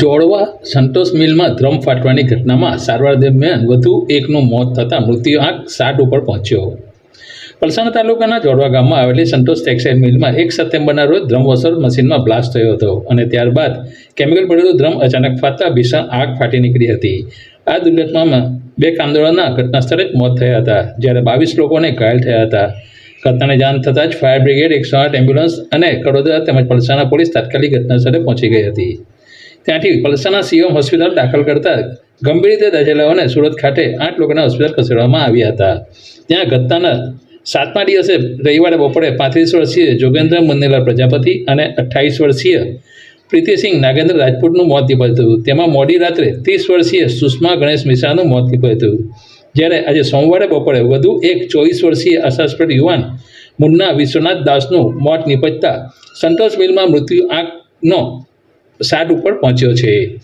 જોડવા સંતોષ મિલમાં ધ્રમ ફાટવાની ઘટનામાં સારવાર દરમિયાન વધુ એકનું મોત થતાં મૃત્યુ આંક સાઠ ઉપર પહોંચ્યો. પલસાણા તાલુકાના જોડવા ગામમાં આવેલી સંતોષ ટેક્સટાઇલ મિલમાં એક સપ્ટેમ્બરના રોજ ધ્રમ વસર મશીનમાં બ્લાસ્ટ થયો હતો અને ત્યારબાદ કેમિકલ ભરેલું ધ્રમ અચાનક ફાટતા ભીષણ આગ ફાટી નીકળી હતી. આ દુર્ઘટનામાં બે કામદારોના ઘટના સ્થળે જ મોત થયા હતા, જ્યારે બાવીસ લોકોને ઘાયલ થયા હતા. ઘટનાની જાણ થતાં જ ફાયર બ્રિગેડ એકસો આઠ એમ્બ્યુલન્સ અને કડોદરા તેમજ પલસાણા પોલીસ તાત્કાલિક ઘટના સ્થળે પહોંચી ગઈ હતી. ત્યાંથી પલસાના સીએમ હોસ્પિટલ દાખલ કરતા ગંભીર રીતે દાઝેલાઓને સુરત ખાતે આઠ લોકોને હોસ્પિટલ ખસેડવામાં આવ્યા હતા. ત્યાં ઘટનાના સાતમા દિવસે રવિવારે બપોરે પાંત્રીસ વર્ષીય જોગેન્દ્ર મુન્નેલા પ્રજાપતિ અને અઠ્ઠાવીસ વર્ષીય પ્રીતિસિંહ નાગેન્દ્ર રાજપૂતનું મોત નીપજ્યું હતું. તેમાં મોડી રાત્રે ત્રીસ વર્ષીય સુષ્મા ગણેશ મિશ્રાનું મોત નીપજ્યું હતું. જ્યારે આજે સોમવારે બપોરે વધુ એક ચોવીસ વર્ષીય આશાસ્પદ યુવાન મુન્ના વિશ્વનાથ દાસનું મોત નિપજતા સંતોષ મિલમાં મૃત્યુ આંકનો સાઠ ઉપર પહોંચ્યો છે.